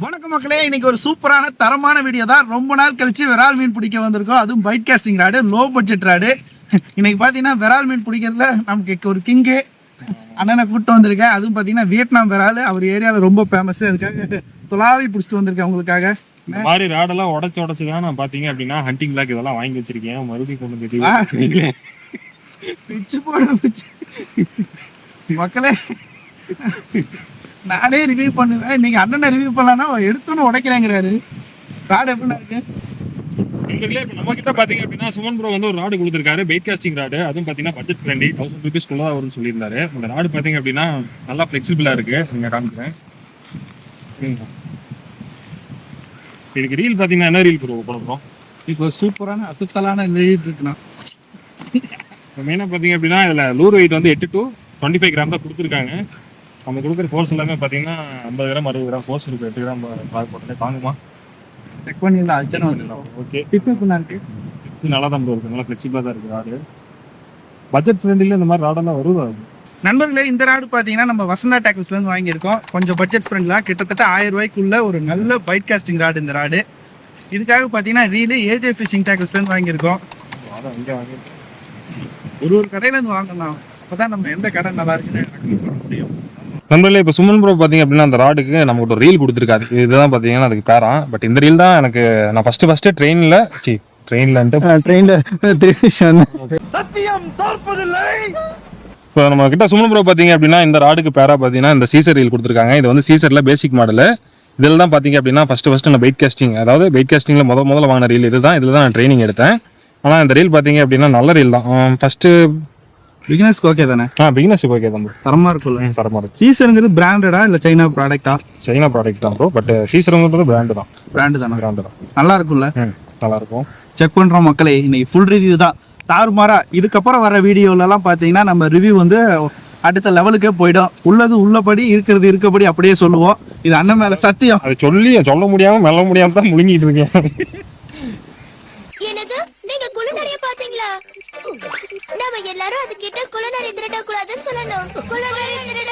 வணக்கம் மக்களே இன்னைக்கு ஒரு சூப்பரான தரமான வீடியோ தான். ரொம்ப நாள் கழிச்சு விரால் மீன் பிடிக்க வந்திருக்கோம். அதுவும் bait casting rod low budget rod இன்னைக்கு பார்த்தீங்கன்னா விரால் மீன் பிடிக்கிறதுல நமக்கு ஒரு கிங்கு அண்ணனை கூப்பிட்டு வந்திருக்கேன். அதுவும் பார்த்தீங்கன்னா வியட்நாம் விரால். அவர் ஏரியாவில் ரொம்ப ஃபேமஸ் அதுக்காக துளாவி பிடிச்சிட்டு வந்திருக்கேன் உங்களுக்காக. இந்த மாதிரி ராடெல்லாம் உடச்சு உடச்சு தான் நான் பாத்தீங்க அப்படின்னா ஹண்டிங் லாக் இதெல்லாம் வாங்கி வச்சிருக்கேன். மறுபடியும் கொண்டு பிச்சு போட பிச்சு. மக்களே நானே ரிவ்யூ பண்ணுவேன். இன்னைக்கு அண்ணனை ரிவ்யூ பண்ணலான்னா எடுத்தோன்னு உடைக்கிறேங்கிறாரு. ராடு எப்படின்னா இருக்கு? நண்பர்களே இப்போ நம்ம கிட்ட பாத்தீங்க அப்படின்னா சுமன் ப்ரோ வந்து ஒரு ராடு கொடுத்துருக்காரு. பெயிட் காஸ்டிங் ராடு அதுவும் பாத்தீங்கன்னா பட்ஜெட் ஃப்ரெண்ட்லி தௌசண்ட் ருபீஸ் குள்ள தான் வரும்னு சொல்லியிருந்தாரு. இந்த ராடு பாத்தீங்க அப்படின்னா நல்லா ஃபிளெக்சிபிளா இருக்கு. நீங்க காமிக்கிறேன். இதுக்கு ரீல் பாத்தீங்கன்னா என்ன ரீல் ப்ரோ பண்ணுறோம் இப்போ சூப்பரான அசத்தலான எழுதிட்டு இருக்குண்ணா. மெயினாக பார்த்தீங்க அப்படின்னா இதில் லூர் வெயிட் வந்து எட்டு டு டுவெண்ட்டி ஃபைவ் கிராம் தான் கொடுத்துருக்காங்க. நம்ம கொடுக்குற ஃபோர்ஸ் எல்லாமே பார்த்தீங்கன்னா ஐம்பது கிராம் அறுபது கிராம் ஃபோர்ஸ் இருக்கு. எட்டு கிராம் பால் போட்டே தாங்குமா? செக் பண்ணிடலாம் வந்துடலாம் ஓகே டிப் எப்படின்னா இருக்கு நல்லா தான் bro இருக்கு. நல்லா ஃப்ளெக்சிபிளாக தான் இருக்குது ராடு. பட்ஜெட் ஃப்ரெண்ட்லியில் இந்த மாதிரி ராடெல்லாம் வருதா? நண்பர்களே இந்த ராடு பார்த்தீங்கன்னா நம்ம வசந்தா டேக்கல்ஸ்ல இருந்து வாங்கியிருக்கோம். கொஞ்சம் பட்ஜெட் ஃப்ரெண்ட்லாம் கிட்டத்தட்ட ஆயிரம் ரூபாய்க்குள்ள ஒரு நல்ல பைட் காஸ்டிங் ராடு இந்த ராடு இதுக்காக பார்த்தீங்கன்னா ரீலு ஏஜே ஃபிஷிங் டேக்கல்ஸ்ல இருந்து வாங்கியிருக்கோம். ஒரு ஒரு கடையில இருந்து வாங்கலாம். அப்பதான் நம்ம எந்த கடை நல்லா இருக்குன்னு முடியும் நண்பர்களே இப்போ சுமன் ப்ரோ பார்த்தீங்க அப்படின்னா அந்த ராடுக்கு நமக்கு ஒரு ரீல் கொடுத்துருக்காரு. இதுதான் பார்த்தீங்கன்னா அதுக்கு பேரான் பட் இந்த ரீல் தான் எனக்கு நான் ஃபஸ்ட்டு ஃபஸ்ட்டு ட்ரெயினில் சி ட்ரெயின்லன்ட்டு ட்ரெயின்ல இப்போ நம்ம கிட்ட சுமன் ப்ரோ பார்த்தீங்க அப்படின்னா இந்த ராடுக்கு பேரா பார்த்தீங்கன்னா இந்த சீசர் ரீல் கொடுத்துருக்காங்க. இது வந்து சீசரில் பேசிக் மாடல் இதில் தான் பார்த்தீங்க அப்படின்னா ஃபஸ்ட்டு ஃபஸ்ட்டு நான் பைட் காஸ்டிங் அதாவது பைட் காஸ்டிங்கில் முத முதல்ல வாங்கின ரீல் இதுதான். இதில் தான் நான் ட்ரைனிங் எடுத்தேன். ஆனால் இந்த ரீல் பார்த்தீங்க அப்படின்னா நல்ல ரீல் தான். ஃபஸ்ட்டு பிகினர்ஸ்க்கு ஓகே தானே? ஆ பிகினர்ஸுக்கு ஓகே தான். தரமா இருக்கும்ல? தரமாக இருக்கு. சீசருங்கிறது பிராண்டடா இல்ல சைனா ப்ராடக்டா சைனா ப்ராடக்ட் தான் ப்ரோ பட் சீசருங்கிறது பிராண்டு தான். பிராண்டு தானே? பிராண்டு தான். நல்லா இருக்கும்ல? ம் நல்லாயிருக்கும் செக் பண்றோம் மக்களே இன்னைக்கு ஃபுல் ரிவ்யூ தான். தாறுமாறா இதுக்கப்புறம் வர வீடியோலலாம் பார்த்தீங்கன்னா நம்ம ரிவ்யூ வந்து அடுத்த லெவலுக்கே போயிடும். உள்ளது உள்ளபடி இருக்கிறது இருக்கபடி அப்படியே சொல்லுவோம். இது அண்ணன் மேல சத்தியம். அதை சொல்லி சொல்ல முடியாமல் மெல்ல முடியாமல் தான் முழுங்கிட்டு இருக்கேன். என்னது நீங்க குள்ளநரிய பாத்தீங்களா நாம எல்லாரும் அது கிட்ட குள்ளநரி திருட கூடாதுன்னு சொல்லணும் திருட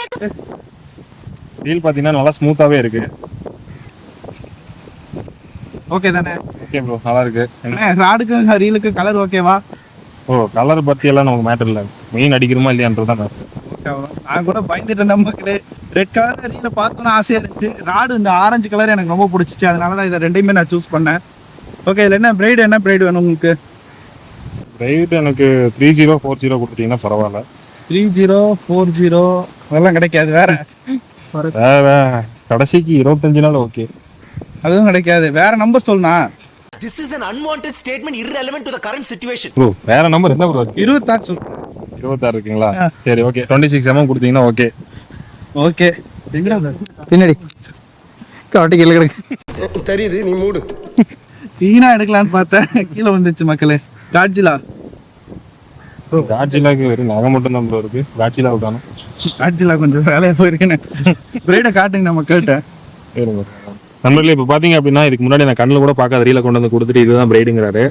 ரீல் பார்த்தீங்கன்னா நல்லா ஸ்மூத்தாகவே இருக்கு. ஓகே தானே? ஓகே ப்ரோ நல்லா இருக்கு. ராடுக்கு ரீலுக்கு கலர் ஓகேவா ஓ கலர் பற்றி எல்லாம் நமக்கு மேட்டர் இல்லை. மெயின் அடிக்கிறோமா இல்லையான்றது தான். நான் கூட பயந்துட்டு இருந்தேன் மக்களே ரெட் கலர் ரீல பார்த்தோன்னு ஆசையா இருந்துச்சு. ராடு இந்த ஆரஞ்சு கலர் எனக்கு ரொம்ப பிடிச்சிச்சு. அதனால தான் இதை ரெண்டையுமே நான் சூஸ் பண்ணேன். ஓகே இதில் என்ன பிரைடு என்ன பிரைடு வேணும் உங்களுக்கு? ரேட் எனக்கு த்ரீ ஜீரோ ஃபோர் ஜீரோ கொடுத்துட்டீங்கன்னா பரவாயில்ல. த்ரீ ஜீரோ ஃபோர் ஜீரோ அதெல்லாம் கிடைக்காது வேற. வேற. கடைசிக்கு இருபத்தஞ்சு நாள் ஓகே அதுவும் கிடைக்காது. வேற நம்பர் சொல்லுண்ணா. This is an unwanted statement irrelevant to the current situation. Bro வேற நம்பர் என்ன ப்ரோ இருபத்தாறு சொல். இருபத்தாறு இருக்குங்களா? சரி ஓகே டுவெண்ட்டி சிக்ஸ் எம்எம் கொடுத்தீங்கன்னா ஓகே. ஓகே பின்னாடி. கவட்டி கீழே கிடக்கு. தெரியுது நீ மூடு. தீனா எடுக்கலான்னு பார்த்தேன். கீழே வந்துச்சு மக்களே. காட்ஜிலா காட்சிலாக்கு வெறும் நகை மட்டும் தான் ப்ரோ இருக்கு. காட்சிலா காணும் காட்ஜிலா கொஞ்சம் வேலையா போயிருக்கேன்னு. பிரைடை காட்டுங்க நம்ம கேட்டேன். நண்பர்களே இப்போ பார்த்தீங்க அப்படின்னா இதுக்கு முன்னாடி நான் கண்ணில் கூட பார்க்காத ரீல கொண்டு வந்து கொடுத்துட்டு இதுதான் பிரைடுங்கிறாரு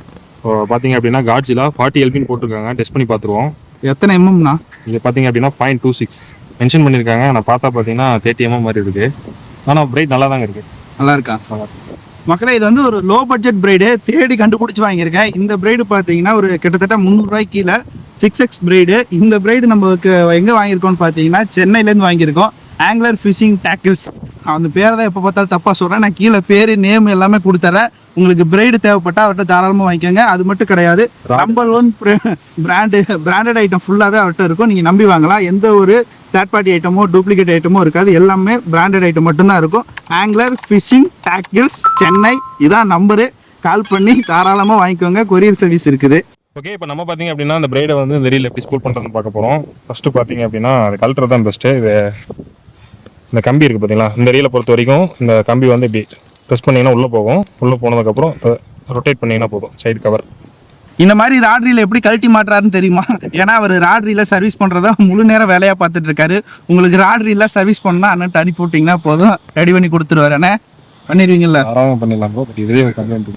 பார்த்தீங்க அப்படின்னா காட்சிலா ஃபார்ட்டி எல்பின்னு போட்டிருக்காங்க. டெஸ்ட் பண்ணி பார்த்துருவோம். எத்தனை எம்எம்னா இது பார்த்தீங்க அப்படின்னா பாயிண்ட் டூ சிக்ஸ் மென்ஷன் பண்ணியிருக்காங்க. நான் பார்த்தா பார்த்தீங்கன்னா தேர்ட்டி எம்எம் மாதிரி இருக்கு. ஆனால் பிரைட் நல்லா தாங்க இருக்கு. நல்லா இருக்கா நல்லா மக்களே இது வந்து ஒரு லோ பட்ஜெட் பிரைடு தேடி கண்டுபிடிச்சி வாங்கியிருக்கேன். இந்த பிரைடு பார்த்தீங்கன்னா ஒரு கிட்டத்தட்ட முந்நூறுரூவாய்க்கு கீழே. சிக்ஸ் எக்ஸ் பிரைடு இந்த பிரைடு நம்மளுக்கு எங்கே வாங்கியிருக்கோம்னு பார்த்தீங்கன்னா சென்னையிலேருந்து வாங்கியிருக்கோம். ஆங்குலர் ஃபிஷிங் டேக்கிள்ஸ் அந்த பேரை தான் எப்போ பார்த்தாலும் தப்பாக சொல்கிறேன் நான் கீழே பேர் நேம் எல்லாமே கொடுத்துறேன். உங்களுக்கு பிரைடு தேவைப்பட்டா அவர்கிட்ட தாராளமாக வாங்கிக்கோங்க. அது மட்டும் கிடையாது. Number one brand branded item ஃபுல்லாகவே அவர்கிட்ட இருக்கும். நீங்கள் நம்பி வாங்கலாம். எந்த ஒரு தேர்ட் பார்ட்டி ஐட்டமோ டூப்ளிகேட் ஐட்டமோ இருக்காது. எல்லாமே பிராண்டட் ஐட்டம் மட்டும்தான் இருக்கும். ஆங்குலர் ஃபிஷிங் டேக்கிள்ஸ் சென்னை இதான் நம்பரு கால் பண்ணி தாராளமாக வாங்கிக்கோங்க. கொரியர் சர்வீஸ் இருக்குது. ஓகே இப்போ நம்ம பார்த்தீங்க அப்படின்னா இந்த பிரைடை வந்து இந்த ரீல் எப்படி ஸ்கூல் பண்ணுறதுன்னு பார்க்க போகிறோம் ஃபஸ்ட்டு பார்த்தீங்க அப்படின்னா அது கல்ட்டுறது தான் பெஸ்ட்டு இது இந்த கம்பி இருக்குது பார்த்தீங்களா இந்த ரீலை பொறுத்த வரைக்கும் இந்த கம்பி வந்து இப்படி ப்ரெஸ் பண்ணிங்கன்னா உள்ளே போகும். உள்ளே போனதுக்கப்புறம் ரொட்டேட் பண்ணிங்கன்னா போதும். சைடு கவர் இந்த மாதிரி ராட்ரியில் எப்படி கழட்டி மாட்டுறாருன்னு தெரியுமா? ஏன்னா அவர் ராட்ரியில் சர்வீஸ் பண்ணுறதா முழு நேரம் வேலையாக பார்த்துட்டு இருக்காரு உங்களுக்கு ராட்ரியில் சர்வீஸ் பண்ணால் அண்ணன் அனுப்பி விட்டிங்கன்னா போதும். ரெடி பண்ணி கொடுத்துருவாரு. அண்ணே பண்ணிடுவீங்கல்ல? தாராளமாக பண்ணிடலாம் ப்ரோ பட் இதுலேயே கம்ப்ளைண்ட்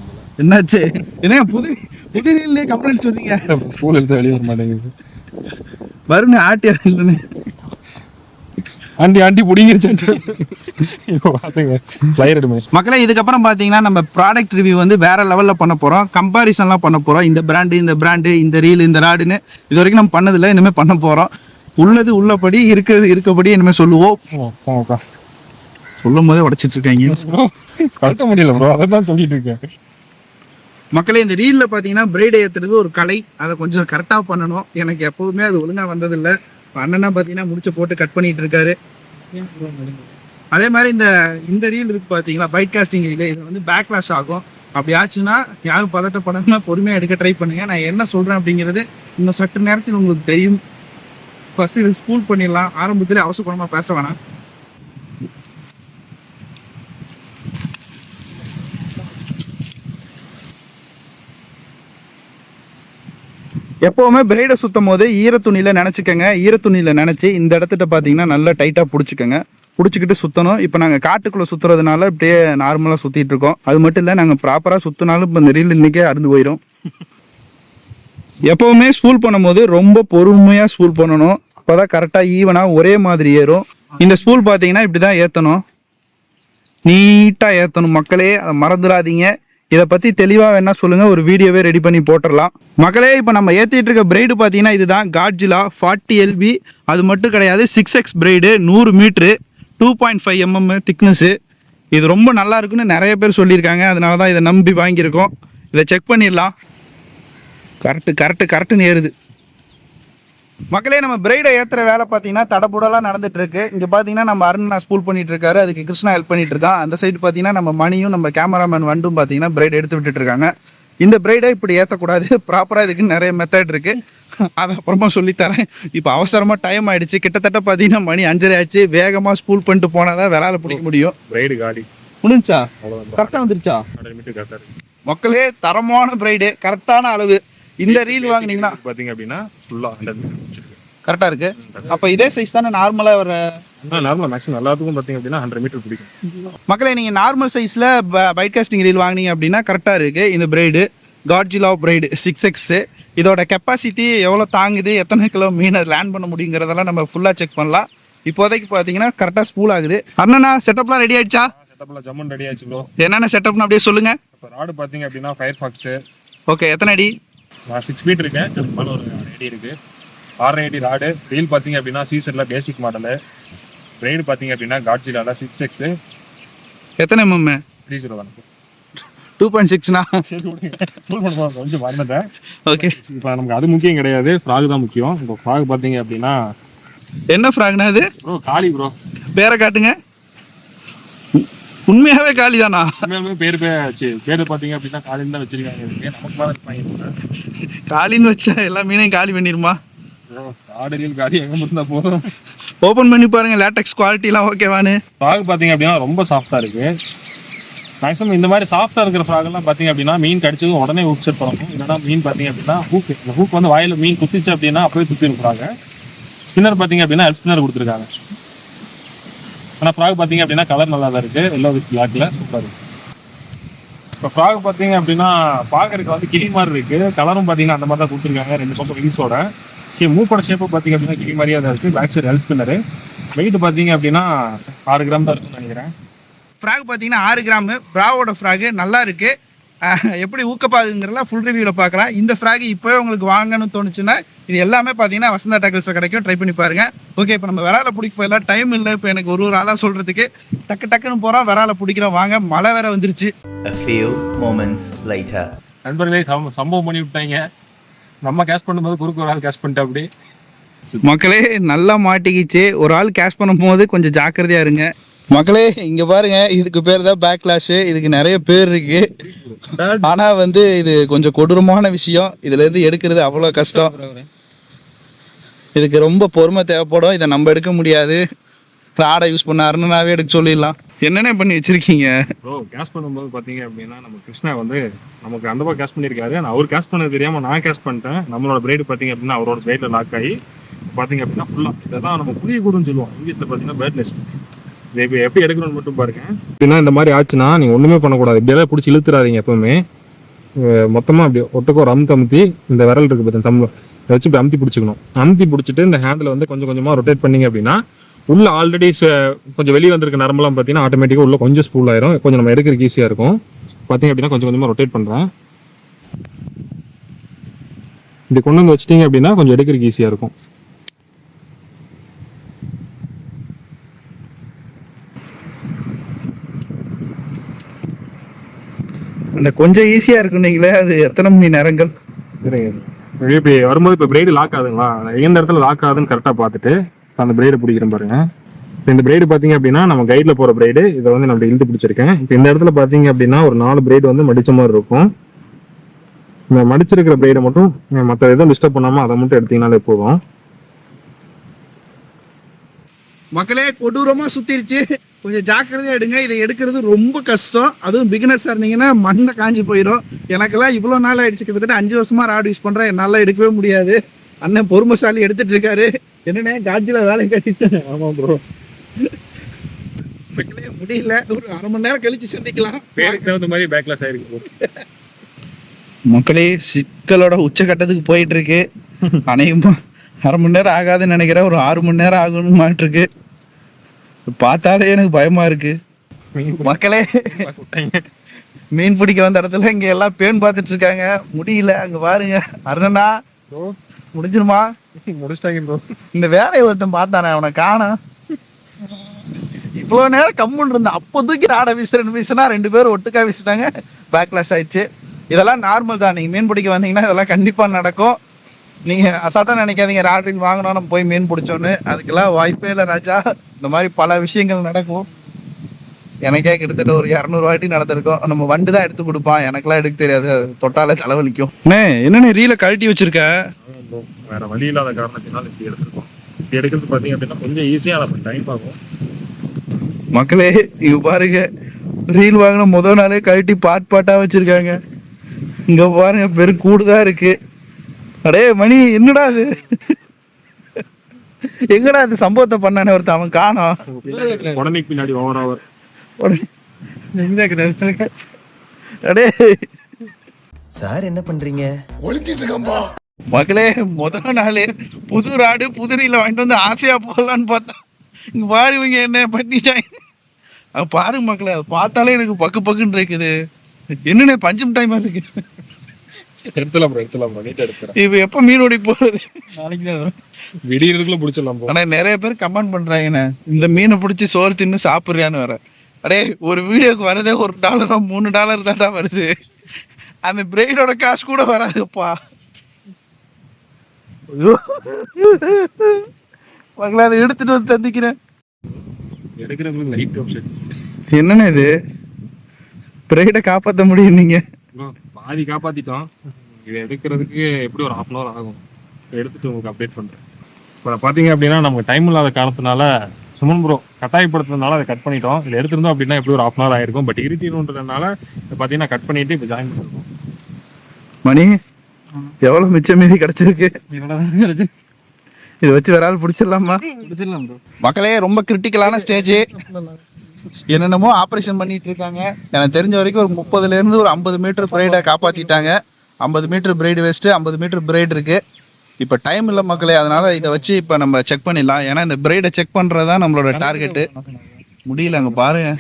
என்னாச்சு? என்ன புது புது ரீல்லே கம்ப்ளைண்ட் சொன்னீங்க ஸ்கூல் எடுத்து வெளியே வர மாட்டேங்குது. வருண் ஆட்டியா இல்லைன்னு. ஆண்டி ஆண்டி பிடிங்கிருச்சு மக்களே இதுக்கப்புறம் பார்த்தீங்கன்னா நம்ம ப்ராடக்ட் ரிவ்யூ வந்து வேற லெவலில் பண்ண போகிறோம் கம்பாரிசன்லாம் பண்ண போகிறோம் இந்த பிராண்டு இந்த பிராண்டு இந்த ரீல் இந்த ராடுன்னு. இது வரைக்கும் நம்ம பண்ணதில்லை இனிமேல் பண்ண போகிறோம் உள்ளது உள்ளபடி இருக்கிறது இருக்கபடி இனிமேல் சொல்லுவோம். சொல்லும் போதே உடச்சிட்டு இருக்காங்க. ப்ரோ கழட்ட முடியல ப்ரோ அதை தான் சொல்லிட்டு இருக்கேன். மக்களே இந்த ரீலில் பார்த்தீங்கன்னா பிரைடை ஏற்றுறது ஒரு கலை. அதை கொஞ்சம் கரெக்டாக பண்ணணும். எனக்கு எப்போதுமே அது ஒழுங்காக வந்ததில்லை. அண்ணனா பார்த்தீங்கன்னா முடிச்ச போட்டு கட் பண்ணிட்டு இருக்காரு அதே மாதிரி இந்த இந்த ரீல் இருக்கு பார்த்தீங்களா பைட் காஸ்டிங் ரீல் இது வந்து பேக்லாஷ் ஆகும். அப்படி ஆச்சுன்னா யாரும் பதட்டப்படாம பொறுமையாக எடுக்க ட்ரை பண்ணுங்க. நான் என்ன சொல்கிறேன் அப்படிங்கிறது இன்னும் சற்று நேரத்தில் உங்களுக்கு தெரியும். ஃபர்ஸ்ட் இது ஸ்கூல் பண்ணிடலாம். ஆரம்பத்திலே அவசரமாக பேச வேணாம். எப்போவுமே பிரைடை சுத்தும் போது ஈரத்துணியில் நினச்சிக்கோங்க. ஈரத்துணியில் நினச்சி இந்த இடத்துல பார்த்தீங்கன்னா நல்லா டைட்டாக பிடிச்சிக்கோங்க. பிடிச்சிக்கிட்டு சுற்றணும் இப்போ நாங்கள் காட்டுக்குள்ளே சுற்றுறதுனால இப்படியே நார்மலாக சுற்றிட்டு இருக்கோம். அது மட்டும் இல்லை நாங்கள் ப்ராப்பராக சுற்றினாலும் இப்போ இந்த ரீல் இன்னைக்கே அறுந்து போயிடும் எப்போவுமே ஸ்பூல் பண்ணும்போது ரொம்ப பொறுமையாக ஸ்பூல் பண்ணணும். அப்போ தான் கரெக்டாக ஈவனாக ஒரே மாதிரி ஏறும். இந்த ஸ்பூல் பார்த்தீங்கன்னா இப்படி தான் ஏற்றணும் நீட்டாக ஏற்றணும் மக்களே. அதை மறந்துடாதீங்க. இதை பற்றி தெளிவாக வேணா சொல்லுங்கள் ஒரு வீடியோவே ரெடி பண்ணி போட்டுடலாம் மக்களே இப்போ நம்ம ஏற்றிட்டு இருக்க பிரைடு பார்த்தீங்கன்னா இதுதான் காட்ஜிலா ஃபார்ட்டி எல்பி அது மட்டும் கிடையாது சிக்ஸ் எக்ஸ் பிரைடு நூறு metre two point five mm thickness இது ரொம்ப நல்லா இருக்குன்னு நிறைய பேர் சொல்லியிருக்காங்க. அதனால தான் இதை நம்பி வாங்கியிருக்கோம். இதை செக் பண்ணிடலாம். கரெக்டு கரெக்டு கரெக்டுன்னு ஏறுது. மக்களே நம்ம பிரைடை ஏத்துற வேலை பார்த்தீங்கன்னா தடபுடலாம் நடந்துட்டு இருக்கு இங்க பாத்தீங்கன்னா நம்ம அருண் ஸ்கூல் பண்ணிட்டு இருக்காரு அதுக்கு கிருஷ்ணா ஹெல்ப் பண்ணிட்டு இருக்கான் அந்த சைடு பாத்தீங்கன்னா நம்ம மணியும் நம்ம கேமராமேன் வண்டும் பாத்தீங்கன்னா பிரைட் எடுத்து விட்டுட்டு இருக்காங்க இந்த பிரைடை இப்படி ஏற்றக்கூடாது ப்ராப்பராக இதுக்கு நிறைய மெத்தட் இருக்கு. அதை அப்புறமா சொல்லித்தரேன் இப்போ அவசரமாக டைம் ஆயிடுச்சு. கிட்டத்தட்ட பார்த்தீங்கன்னா மணி அஞ்சரை ஆச்சு. வேகமாக ஸ்கூல் பண்ணிட்டு போனால் தான் விளாட பிடிக்க முடியும். பிரைடு காடி முடிஞ்சா? கரெக்டாக வந்துருச்சா? மக்களே தரமான பிரைடு கரெக்டான அளவு. இந்த ரீல் வாங்குனீங்கன்னா பார்த்தீங்க அப்படின்னா ஃபுல்லாக ஹண்ட்ரட் மீட்டர் கரெக்டாக இருக்கு. அப்போ இதே சைஸ் தானே நார்மலாக வர? நார்மலாக மேக்ஸிமம் எல்லாத்துக்கும் பார்த்தீங்க அப்படின்னா ஹண்ட்ரட் மீட்டர் பிடிக்கும். மக்களே நீங்கள் நார்மல் சைஸில் பைட் காஸ்டிங் ரீல் வாங்குனீங்க அப்படின்னா கரெக்டாக இருக்குது இந்த braid Godzilla braid six X இதோட கெப்பாசிட்டி எவ்வளோ தாங்குது எத்தனை கிலோ மீனை லேண்ட் பண்ண முடியுங்கிறதெல்லாம் நம்ம ஃபுல்லாக செக் பண்ணலாம். இப்போதைக்கு பார்த்தீங்கன்னா கரெக்டாக ஸ்பூல் ஆகுது. அண்ணனா செட்டப்லாம் ரெடி ஆயிடுச்சா? செட்டப்லாம் ஜம்மன் ரெடி ஆச்சு ப்ரோ என்னென்ன செட்டப்னு அப்படியே சொல்லுங்கள் இப்போ ராடு பார்த்தீங்க அப்படின்னா ஃபயர் ஃபாக்ஸு ஓகே எத்தனை அடி? நான் சிக்ஸ் மீட்டர் இருக்கேன். அதுக்கு மேலே ஒரு ஆறு அடி இருக்கு. ஆறரை அடி ராடு. ரீல் பார்த்தீங்க அப்படின்னா சீசனில் பேசிக் மாடலு பிரைடு பார்த்தீங்க அப்படின்னா காட்ஜிலால சிக்ஸ் எக்ஸு எத்தனை எம்எம் த்ரீ ஜீரோ தானே டூ பாயிண்ட் சிக்ஸ்னா சரி விடுங்க. கொஞ்சம் மறந்துட்டேன். ஓகே இப்போ நமக்கு அது முக்கியம் கிடையாது. ஃப்ராக் தான் முக்கியம். இப்போ ஃப்ராக் பார்த்தீங்க அப்படின்னா என்ன ஃப்ராக்னா இது ப்ரோ காளி ப்ரோ பேரை காட்டுங்க. உண்மையாகவே காலி தானா உண்மையாலுமே பேர் பேர் பார்த்தீங்க அப்படின்னா காலின்னு தான் வச்சிருக்காங்க. காலின்னு வச்சா எல்லா மீனையும் காலி பண்ணிருமா? ஆடு ரீல் காடி எங்கே இருந்தால் போதும்? ஓப்பன் பண்ணி பாருங்க லேட்டக்ஸ் குவாலிட்டிலாம் ஓகேவானு ஃப்ராக் பார்த்தீங்க அப்படின்னா ரொம்ப சாஃப்டாக இருக்கு. மேக்ஸிமம் இந்த மாதிரி சாஃப்டாக இருக்கிற ஃப்ராக் எல்லாம் பார்த்தீங்க அப்படின்னா மீன் கடிச்சதும் உடனே ஹூக் செட் பண்ணணும். இல்லைன்னா மீன் பார்த்தீங்க அப்படின்னா ஹூக் இந்த ஹூக் வந்து வாயில மீன் குத்திச்சு அப்படின்னா அப்படியே சுற்றி இருக்கிறாங்க ஸ்பின்னர் பார்த்தீங்க அப்படின்னா ஹெல்ப் ஸ்பின்னர் கொடுத்துருக்காங்க. ஆனால் ஃப்ராக் பார்த்தீங்க அப்படின்னா கலர் நல்லா தான் இருக்குது எல்லோ வித் பிளாக்ல சூப்பர் இப்போ ஃப்ராக் பார்த்தீங்க அப்படின்னா பார்க்கறதுக்கு வந்து கிளி மாதிரி இருக்குது கலரும் பார்த்தீங்கன்னா அந்த மாதிரி தான் கொடுத்துருக்காங்க. ரெண்டு பக்கம் விங்ஸோட சரி மூக்கோட ஷேப்பு பார்த்தீங்க அப்படின்னா கிளி மாதிரியே தான் இருக்குது back side help spinner weight பார்த்தீங்க அப்படின்னா ஆறு கிராம் தான் இருக்குன்னு நினைக்கிறேன். ஃப்ராக் பார்த்தீங்கன்னா ஆறு கிராமு. ப்ராவோட ஃப்ராகு நல்லா இருக்குது எப்படி ஊக்கப்பாகுங்கிறலாம் ஃபுல் ரிவ்யூவில் பார்க்கலாம். இந்த ஃப்ராக் இப்போவே உங்களுக்கு வாங்கணும்னு தோணுச்சுன்னா இது எல்லாமே பார்த்தீங்கன்னா வசந்தா டேக்கல்ஸில் கிடைக்கும். ட்ரை பண்ணி பாருங்க. ஓகே இப்போ நம்ம விரால பிடிக்க போயிடலாம் டைம் இல்லை. இப்போ எனக்கு ஒரு ஒரு ஆளாக சொல்கிறதுக்கு டக்கு டக்குன்னு போகிறோம் விரால பிடிக்கிறோம். வாங்க மழை வேற வந்துருச்சு. A few moments later. நண்பர்களே சம்ப- சம்பவம் பண்ணி விட்டாங்க. நம்ம கேஷ் பண்ணும்போது குறுக்கு ஒரு ஆள் கேஷ் பண்ணிட்டு அப்படி மக்களே நல்லா மாட்டிக்கிச்சு. ஒரு ஆள் கேஷ் பண்ணும்போது கொஞ்சம் ஜாக்கிரதையா இருங்க. மக்களே இங்க பாருங்க இதுக்கு பேர் தான் பேக் கிளாஷ் இதுக்கு நிறைய பேர் இருக்கு. ஆனா வந்து இது கொஞ்சம் கொடூரமான விஷயம். இதுல இருந்து எடுக்கிறது அவ்வளவு கஷ்டம். இதுக்கு ரொம்ப பொறுமை தேவைப்படும். இதை நம்ம எடுக்க முடியாது. ராடை யூஸ் பண்ண அருணனாவே எடுக்க சொல்லிடலாம். என்னென்ன பண்ணி வச்சிருக்கீங்க? ப்ரோ கேஸ் பண்ணும்போது பார்த்தீங்க அப்படின்னா நம்ம கிருஷ்ணா வந்து நமக்கு அந்த பக்கம் கேஸ் பண்ணியிருக்காரு. நான் அவர் கேஸ் பண்ண தெரியாமல் நான் கேஸ் பண்ணிட்டேன். நம்மளோட பிரைடு பார்த்தீங்க அப்படின்னா அவரோட பிரைடில் லாக் ஆகி பார்த்தீங்க அப்படின்னா ஃபுல்லாக இதை தான் நம்ம புரிய கூடுன்னு சொல்லுவோம். இங்கிலீஷில் பார்த்தீங்கன்னா பேர்ட் லிஸ்ட் எப்படி எடுக்கணும்னு மட்டும் பாருங்க. அப்படின்னா இந்த மாதிரி ஆச்சுன்னா நீங்கள் ஒன்றுமே பண்ணக்கூடாது. இப்படியெல்லாம் பிடிச்சி இழுத்துறாதீங்க எப்பவுமே. மொத்தமாக அப்படி ஒட்டுக்கோ ஒரு அமுத்து அமுத்தி இந்த விரல் இருக்கு பார்த்தீங்க தம்பு இதை வச்சு இப்படி அமுத்தி பிடிச்சிக்கணும். அமுத்தி பிடிச்சிட்டு இந்த ஹேண்டில் வந்து கொஞ்சம் கொஞ்சமாக ரொட்டேட் பண்ணீங்க அப்படின்னா உள்ள ஆல்ரெடி கொஞ்சம் வெளியே வந்திருக்க நரம்பெல்லாம் பார்த்தீங்கன்னா ஆட்டோமேட்டிக்காக உள்ள கொஞ்சம் ஸ்பூல் ஆயிரும். கொஞ்சம் நம்ம எடுக்கிறதுக்கு ஈஸியாக இருக்கும். பார்த்தீங்க அப்படின்னா கொஞ்சம் கொஞ்சமாக ரொட்டேட் பண்ணுறேன் இப்படி கொண்டு வந்து வச்சிட்டீங்க அப்படின்னா கொஞ்சம் எடுக்கிறதுக்கு ஈஸியாக இருக்கும். அந்த கொஞ்சம் ஈஸியா இருக்குன்னீங்களே அது எத்தனை மணி நேரங்கள்? இப்படி வரும்போது இப்போ பிரைடு லாக் ஆகுதுங்களா? எந்த இடத்துல லாக் ஆகுதுன்னு கரெக்டாக பார்த்துட்டு அந்த பிரைடு பிடிக்கிறேன் பாருங்க. இந்த பிரைடு பார்த்தீங்க அப்படின்னா நம்ம கைடில் போகிற பிரைடு இதை வந்து நான் இழுத்து பிடிச்சிருக்கேன். இப்போ இந்த இடத்துல பார்த்தீங்க அப்படின்னா ஒரு நாலு பிரைடு வந்து மடிச்ச மாதிரி இருக்கும். இந்த மடிச்சிருக்கிற பிரைடை மட்டும் மற்ற எதுவும் டிஸ்டர்ப் பண்ணாமல் அதை மட்டும் எடுத்தீங்கனாலே போதும். மக்களே கொடூரமா சுத்திருச்சு. கொஞ்சம் ஜாக்கிரதையா எடுங்க. இதை எடுக்கிறது ரொம்ப கஷ்டம். அதுவும் பிகினர்ஸா இருந்தீங்கன்னா மண்ணை காஞ்சி போயிடும் எனக்கெல்லாம் இவ்வளோ நாள் ஆயிடுச்சு. கிட்டத்தட்ட அஞ்சு வருஷமா ராடு யூஸ் பண்றேன். என்னால எடுக்கவே முடியாது. அண்ணன் பொறுமைசாலி எடுத்துட்டு இருக்காரு. என்னண்ணே காஞ்சில வேலை கட்டிட்டேன். ஆமா ப்ரோ மக்களே முடியல. ஒரு அரை மணி நேரம் கழிச்சு சந்திக்கலாம். பேருக்கு தகுந்த மாதிரி பேக்லாஸ் ஆயிருக்கு மக்களே சிக்கலோட உச்சக்கட்டத்துக்கு போயிட்டு இருக்கு. அநேகமா அரை மணி நேரம் ஆகாதுன்னு நினைக்கிறேன். ஒரு ஆறு மணி நேரம் ஆகணும் மாட்டிருக்கு பார்த்தாலே எனக்கு பயமா இருக்கு. மக்களே மீன் பிடிக்க வந்த இடத்துல இங்க எல்லாம் பேன் பார்த்துட்டு இருக்காங்க. முடியல அங்க பாருங்க. அருணா முடிஞ்சிருமா? முடிச்சிட்டாங்க இந்த வேலையை ஒருத்தன் பார்த்தானே அவனை காணோம் இவ்வளோ நேரம் கம்முன்னு இருந்தேன். அப்போ தூக்கி ராடை வீசுறேன்னு வீசினா ரெண்டு பேரும் ஒட்டுக்கா வீசினாங்க பேக்லாஸ் ஆயிடுச்சு. இதெல்லாம் நார்மல் தான். நீங்கள் மீன் பிடிக்க வந்தீங்கன்னா இதெல்லாம் கண்டிப்பாக நடக்கும். நீங்கள் அசால்ட்டாக நினைக்காதீங்க. ராட்ரில் வாங்கினோம் நம்ம போய் மீன் பிடிச்சோன்னு. அதுக்கெல்லாம் வாய்ப்பே இல்லை ராஜா. இந்த மாதிரி பல விஷயங்கள் நடக்கும். எனக்கே கிட்டத்தட்ட ஒரு இரநூறு வாட்டி நடந்திருக்கும். நம்ம வண்டு தான் எடுத்து கொடுப்பான். எனக்கெல்லாம் எடுக்க தெரியாது. அது தொட்டாலே தலைவலிக்கும். அண்ணே என்னண்ணே ரீல கழட்டி வச்சிருக்க? வேற வழி இல்லாத காரணத்தினால இப்படி எடுத்திருக்கோம். இப்படி எடுக்கிறது பார்த்தீங்க அப்படின்னா கொஞ்சம் ஈஸியாக நம்ம டைம் ஆகும். மக்களே இங்க பாருங்க. ரீல் வாங்கின முத நாளே கழட்டி பாட் பாட்டா வச்சிருக்காங்க. இங்க பாருங்க பெரு கூடுதான் இருக்கு. அடே மணி என்னடா அது எங்கடா அது சம்பவத்தை பண்ணானே ஒருத்தன் அவன் காணோம். உடனே பின்னாடி ஓவர் ஓவர் உடனே- அடே. சார் என்ன பண்றீங்க? மக்களே முதல் நாள் புது ராடு புது ரீல வாங்கிட்டு வந்து ஆசையா போடலான்னு பார்த்தா இங்க பாரு இவங்க என்ன பண்ணிட்டாங்க. அது பாருங்க மக்களே அதை பார்த்தாலே எனக்கு பக்கு பக்குன்னு இருக்குது. என்னண்ணே பஞ்சம் டைம் இருக்கு. எடுத்துலாம் ப்ரோ எடுத்துலாம் ப்ரோ நீட்டாக எடுத்துறேன் இப்ப எப்ப மீனோடி போறது? விடியறதுக்குள்ள பிடிச்சிடலாம் ப்ரோ ஆனா நிறைய பேர் கமெண்ட் பண்றாங்கண்ணே. இந்த மீனை பிடிச்சி சோறு தின்னு சாப்பிடுறியான்னு வர அடே ஒரு வீடியோக்கு வரதே ஒரு டாலரோ மூணு டாலர் தான்டா வருது. அந்த பிரெயினோட காசு கூட வராதுப்பா. ஐயோ. மகளே அதை எடுத்துட்டு வந்து சந்திக்கிறேன் ஆப்ஷன் என்னண்ணே இது? பிரைடை காப்பாற்ற முடியும் நீங்க ப்ரோ பாதி காப்பாத்திட்டோம். இதை எடுக்கிறதுக்கு எப்படி ஒரு ஹாஃப் அன் ஹவர் ஆகும்? எடுத்துட்டு உங்களுக்கு அப்டேட் பண்றேன். இப்போ பார்த்தீங்க அப்படின்னா நமக்கு டைம் இல்லாத காரணத்தினால சுமன் ப்ரோ கட்டாயப்படுத்துறதுனால அதை கட் பண்ணிட்டோம். இதில் எடுத்திருந்தோம் அப்படின்னா எப்படி ஒரு ஹாஃப் அன் ஹவர் ஆயிருக்கும். பட் இருட்டிடுன்றதுனால இதை பார்த்தீங்கன்னா கட் பண்ணிட்டு இப்போ ஜாயின் பண்ணிருக்கோம். மணி எவ்வளவு மிச்சம் மீதி கிடைச்சிருக்கு? இதை வச்சு வேற ஆள் பிடிச்சிடலாமா? மக்களே ரொம்ப கிரிட்டிக்கலான ஸ்டேஜ் என்னென்னமோ ஆப்ரேஷன் பண்ணிட்டு இருக்காங்க எனக்கு தெரிஞ்ச வரைக்கும் ஒரு முப்பதுல இருந்து ஒரு ஐம்பது மீட்டர் பிரைடை காப்பாத்திட்டாங்க. ஐம்பது மீட்டர் பிரைடு வேஸ்ட் ஐம்பது மீட்டர் பிரைடு இருக்கு. இப்போ டைம் இல்லை மக்களே அதனால இதை வச்சு இப்போ நம்ம செக் பண்ணிடலாம். ஏன்னா இந்த பிரைடை செக் பண்றது தான் நம்மளோட டார்கெட்டு முடியல அங்க பாருங்க.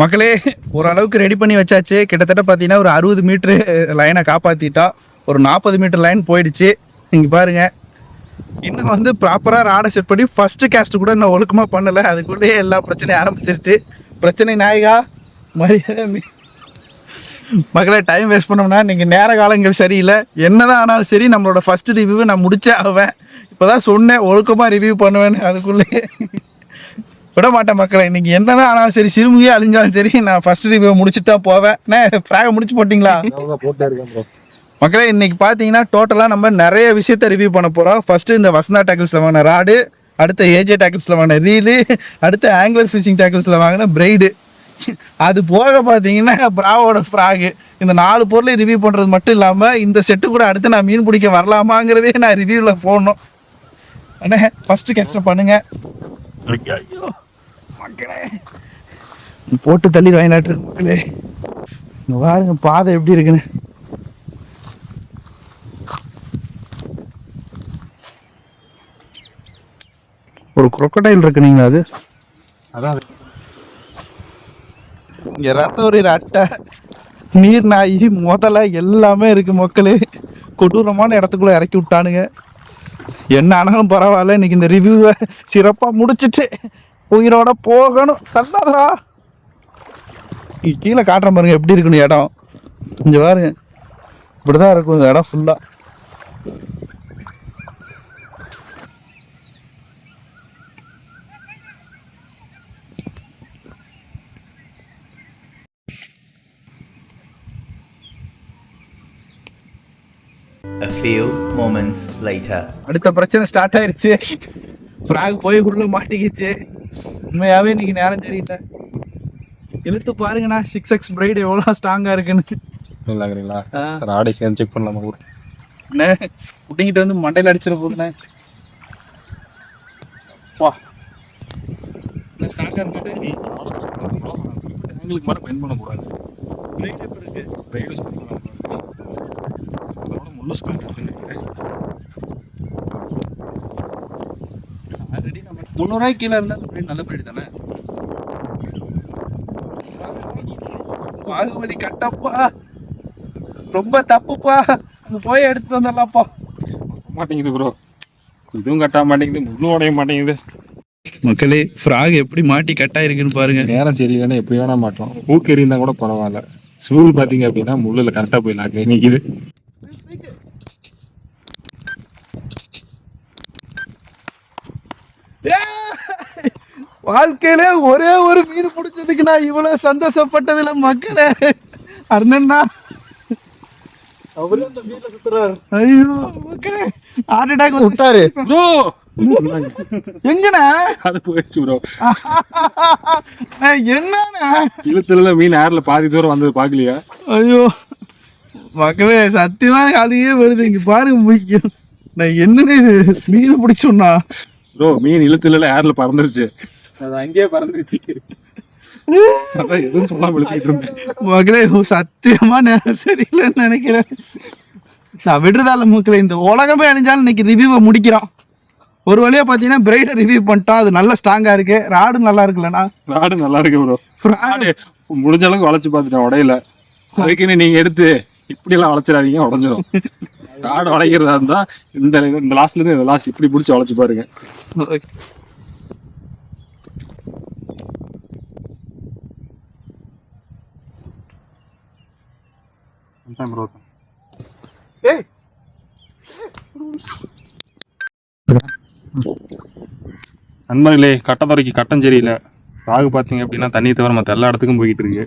மக்களே ஓரளவுக்கு ரெடி பண்ணி வச்சாச்சு. கிட்டத்தட்ட பார்த்தீங்கன்னா ஒரு அறுபது மீட்ரு லைனை காப்பாத்திட்டா. ஒரு நாற்பது மீட்டர் லைன் போயிடுச்சு. இங்க பாருங்க. இன்னும் வந்து ப்ராப்பராக ராடை செட் பண்ணி ஃபர்ஸ்ட் கேஸ்ட் கூட இன்னும் ஒழுக்கமாக பண்ணலை. அதுக்குள்ளேயே எல்லா பிரச்சனையும் ஆரம்பிச்சிருச்சு. பிரச்சனை நாயகா. மரியாதை மக்களே டைம் வேஸ்ட் பண்ணோம்னா நீங்கள் நேர காலங்கள் சரியில்லை. என்னதான் ஆனாலும் சரி நம்மளோட ஃபர்ஸ்ட் ரிவ்யூவை நான் முடிச்சே ஆவேன். இப்போதான் சொன்னேன் ஒழுக்கமாக ரிவ்யூ பண்ணுவேன்னு அதுக்குள்ளேயே விட மாட்டேன் மக்களை இன்னைக்கு என்னதான் ஆனாலும் சரி சிறுமுகையே அழிஞ்சாலும் சரி நான் ஃபர்ஸ்ட் ரிவ்யூ முடிச்சுட்டு தான் போவேன். அண்ணே ஃப்ராக முடிச்சு போட்டிங்களா? போட்டே இருக்கேன் ப்ரோ மக்களே இன்னைக்கு பார்த்தீங்கன்னா டோட்டலாக நம்ம நிறைய விஷயத்த ரிவ்யூ பண்ண போகிறோம் ஃபர்ஸ்ட் இந்த வசந்தா டேக்கிள்ஸில் வாங்கின ராடு அடுத்த ஏஜே டேக்கிள்ஸில் வாங்கின ரீலு அடுத்து ஆங்குலர் ஃபிஷிங் டேக்கிள்ஸில் வாங்கின பிரைடு அது போக பார்த்தீங்கன்னா பிராவோட ஃப்ராகு இந்த நாலு பொருளை ரிவ்யூ பண்ணுறது மட்டும் இல்லாமல் இந்த செட்டு கூட அடுத்து நான் மீன் பிடிக்க வரலாமாங்கிறதே நான் ரிவ்யூவில் போடணும். அண்ணே ஃபஸ்ட்டு கஷ்டம் பண்ணுங்க. ஐயோ, மக்களே போட்டு தள்ளி வயநாட்டு மக்களே. பாருங்க பாதை எப்படி இருக்குன்னு. ஒரு crocodile இருக்கு நீங்க அது? அதான் இங்க ரத்த ஒரு அட்டை நீர் நாய் முதல்ல எல்லாமே இருக்கு மக்களே. கொடூரமான இடத்துக்குள்ள இறக்கி விட்டானுங்க. என்ன ஆனாலும் பரவாயில்ல இன்னைக்கு இந்த ரிவ்யூவை சிறப்பா முடிச்சிட்டு உயிரோட போகணும். தள்ளாதரா இங்க கீழே காட்டுற பாருங்க எப்படி இருக்கணும் இடம். இங்க பாருங்க. இப்படிதான் இருக்கும் இந்த இடம் ஃபுல்லா A few moments later. அடுத்த பிரச்சனை ஸ்டார்ட் ஆயிருச்சு. பிராக் போய் உள்ள மாட்டிக்கிச்சு. உண்மையாவே இன்னைக்கு நேரம் தெரியல இழுத்து பாருங்கண்ணா சிக்ஸ் எக்ஸ் பிரைடு எவ்வளோ ஸ்ட்ராங்கா இருக்குன்னு. இல்லைங்களா. ராடை சேர்ந்து செக் பண்ணலாமா கூட. அண்ணே, புட்டிங்கிட்டு வந்து மண்டையில அடிச்சிட போகுதுண்ணே. வா. ஸ்ட்ராங்கா இருக்கு? எங்களுக்கு மட்டும் பெயின் பண்ணக்கூடாது. பிரைடு எப்படி இருக்கு? ரைடு அதோட முள்ளு ஸ்கூல் ஆல்ரெடி நம்ம முந்நூறுவாய்க்கு கீழே இருந்தால் பிரைடு நல்ல பிரைடு தானே? பாகுபலி கட்டப்பா. ரொம்ப தப்புப்பா. அங்க போய் எடுத்துட்டு வந்துடலாம்ப்பா மாட்டேங்குது ப்ரோ இதுவும் கட்ட மாட்டேங்குது முள்ளும் உடைய மாட்டேங்குது. மக்களே ஃப்ராக் எப்படி மாட்டி கட்டாயிருக்குன்னு பாருங்க. நேரம் சரியில்லைன்னா எப்படி வேணா மாட்டோம் ஊக்கு எறிந்தா கூட பரவாயில்ல. ஸ்கூல் பாத்தீங்க அப்படின்னா முள்ளுல கரெக்டா போய் லாக் நிக்குது. வாழ்க்கையில ஒரே ஒரு மீன் பிடிச்சதுக்கு நான் இவ்வளவு சந்தோஷப்பட்டதுல மக்களே. அண்ணன்னா ஐயோ மக்களே. ஹார்ட் அட்டாக் விட்டாரு எங்கண்ணா? அது போயிடுச்சு ப்ரோ. என்னண்ணா? இழுத்துல மீன் ஏர்ல பாதி தூரம் வந்தது பாக்கலையா? ஐயோ மக்களே சத்தியமா எனக்கு அழுகே வருது. இங்க பாருங்க முக்கியம் நான் என்னன்னு இது? மீன் பிடிச்சோம்னா ப்ரோ மீன் இழுத்துல ஏர்ல பறந்துருச்சு. அது அங்கேயே பறந்துருச்சு. அதான் எதுவும் சொல்லாம இழுத்துட்டு இருந்தேன். மகளே சத்தியமா நேரம் சரியில்லைன்னு நினைக்கிறேன். நான் விடுறதால மூக்கல இந்த உலகமே அணிஞ்சாலும் இன்னைக்கு ரிவ்யூவை முடிக்கிறோம். ஒரு வழியா பாத்தீங்கன்னா பிரைட ரிவ்யூ பண்ணிட்டோம் அது நல்ல ஸ்ட்ராங்கா இருக்கு. ராடும் நல்லா இருக்குல்லண்ணா. நாடு நல்லா இருக்கு ப்ரோ முடிஞ்ச அளவுக்கு வளைச்சு பார்த்துட்டேன் உடையில. அதுக்குன்னு நீங்க எடுத்து இப்படி எல்லாம் வளைச்சிடாதீங்க உடஞ்சிடும் காடு உடைக்கிறதா இருந்தா இந்த இந்த லாஸ்ட்ல இருந்து இந்த லாஸ்ட் இப்படி பிடிச்சி வளைச்சு பாருங்க. ப்ரோ ஏய் நண்பர்களே கட்டத்துறைக்கு கட்டம் சரியில்லை. ராகு பார்த்தீங்க அப்படின்னா தண்ணி தவிர மற்ற எல்லா இடத்துக்கும் போய்கிட்டு இருக்கு.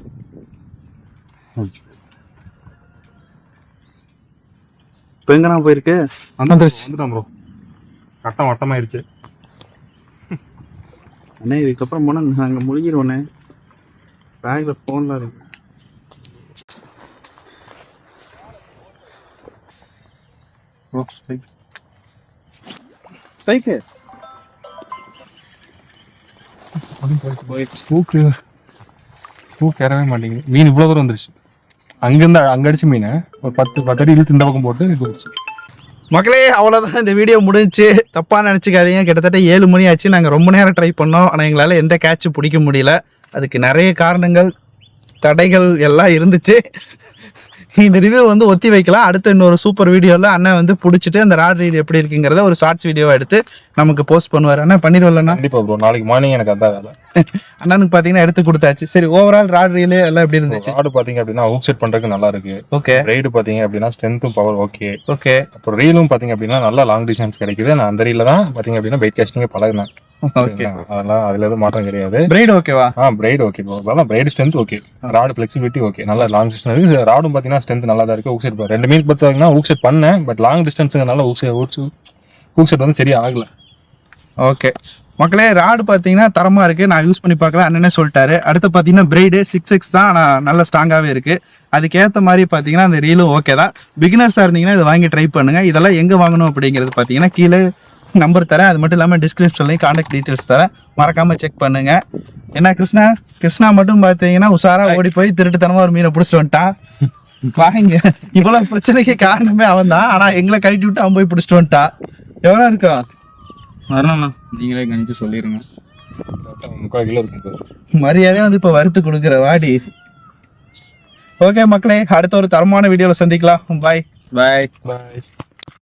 இப்போ எங்கண்ணா போயிருக்கு? வந்துட்டான் ப்ரோ கட்டம் வட்டமாயிருச்சு. அண்ணே இதுக்கப்புறம் போனால் நாங்கள் முழுகிடுவோண்ணே பேக்கில் ஃபோன்லாம் இருக்கு. ப்ரோ ஸ்ட்ரைக்கு ஸ்பூக்கு ஸ்பூக் ஏறவே மாட்டேங்குது. மீன் இவ்வளோ தூரம் வந்துருச்சு. அங்கேருந்து அங்கே அடிச்ச மீனை ஒரு பத்து பத்து அடி இழுத்து இந்த பக்கம் போட்டு இது வந்துச்சு மக்களே அவ்வளோதான் இந்த வீடியோ முடிஞ்சு தப்பாக நினச்சிக்காதீங்க. கிட்டத்தட்ட ஏழு மணி ஆச்சு. நாங்கள் ரொம்ப நேரம் ட்ரை பண்ணோம். ஆனால் எங்களால் எந்த கேட்சும் பிடிக்க முடியல. அதுக்கு நிறைய காரணங்கள் தடைகள் எல்லாம் இருந்துச்சு. இந்த ரிவ்யூ வந்து ஒத்தி வைக்கலாம். அடுத்த இன்னொரு சூப்பர் வீடியோவில் அண்ணன் வந்து பிடிச்சிட்டு அந்த ராட் ரீட் எப்படி இருக்குங்கிறத ஒரு ஷார்ட்ஸ் வீடியோவை எடுத்து நமக்கு போஸ்ட் பண்ணுவார். அண்ணா பண்ணிடுவல்லண்ணா கண்டிப்பா ப்ரோ நாளைக்கு மார்னிங் எனக்கு அதான் வேலை. அண்ணனுக்கு பார்த்தீங்கன்னா எடுத்து கொடுத்தாச்சு. சரி ஓவரால் ராட் ரீலு எல்லாம் எப்படி இருந்துச்சு? ஆடு பார்த்தீங்க அப்படின்னா அவுட் செட் பண்ணுறதுக்கு நல்லா இருக்கு. ஓகே ரைடு பார்த்தீங்க அப்படின்னா ஸ்ட்ரென்த்தும் பவர் ஓகே ஓகே அப்புறம் ரீலும் பார்த்தீங்க அப்படின்னா நல்லா லாங் டிஸ்டன்ஸ் கிடைக்குது. நான் அந்த ரீல தான் பார்த்தீங்க அப்படின்னா பைக் கேஸ்டிங்கே பழகினேன். ஓகே அதெல்லாம் அதுல எதுவும் மாற்றம் கிடையாது. பிரைட் ஓகேவா ஆ பிரைட் ஓகே அதான் braid strength okay rod flexibility okay நல்லா லாங் டிஸ்டன்ஸ் இருக்கு. ராடும் பார்த்தீங்கன்னா ஸ்ட்ரென்த் நல்லா தான் இருக்கு. ஊக் செட் ரெண்டு மீன் பார்த்தீங்கன்னா ஊக் செட் பண்ணேன். பட் லாங் டிஸ்டன்ஸுங்கிறனால ஊக் செட் ஊக் செட் வந்து சரியா ஆகல ஓகே மக்களே ராடு பார்த்தீங்கன்னா தரமாக இருக்குது நான் யூஸ் பண்ணி பார்க்கல. அண்ணனே சொல்லிட்டாரு. அடுத்து பார்த்தீங்கன்னா பிரைடு சிக்ஸ் எக்ஸ் தான் ஆனால் நல்ல ஸ்ட்ராங்காகவே இருக்குது அதுக்கேற்ற மாதிரி பார்த்தீங்கன்னா அந்த ரீலும் ஓகே தான். பிகினர்ஸாக இருந்தீங்கன்னா இதை வாங்கி ட்ரை பண்ணுங்கள் இதெல்லாம் எங்கே வாங்கணும் அப்படிங்கிறது பார்த்தீங்கன்னா கீழே நம்பர் தரேன். அது மட்டும் இல்லாமல் டிஸ்கிரிப்ஷன்லையும் காண்டாக்ட் டீட்டெயில்ஸ் தரேன். மறக்காமல் செக் பண்ணுங்கள் என்ன கிருஷ்ணா? கிருஷ்ணா மட்டும் பார்த்தீங்கன்னா உஷாரா ஓடி போய் திருட்டுத்தனமாக ஒரு மீனை பிடிச்சிட்டு வந்துட்டான். வாங்க. இவ்வளவு பிரச்சனைக்கு காரணமே அவன் தான் ஆனா எங்களை கழட்டி விட்டு அவன் போய் பிடிச்சிட்டு வந்துட்டான். எவ்வளவு இருக்கும்? வரணும்ண்ணா. நீங்களே கணிச்சு சொல்லிடுங்க முக்கால் கிலோ இருக்கும் மரியாதையாக வந்து இப்போ வறுத்து கொடுக்குற வாடி. ஓகே மக்களே அடுத்த ஒரு தரமான வீடியோவில் சந்திக்கலாம். பாய் பாய் பாய்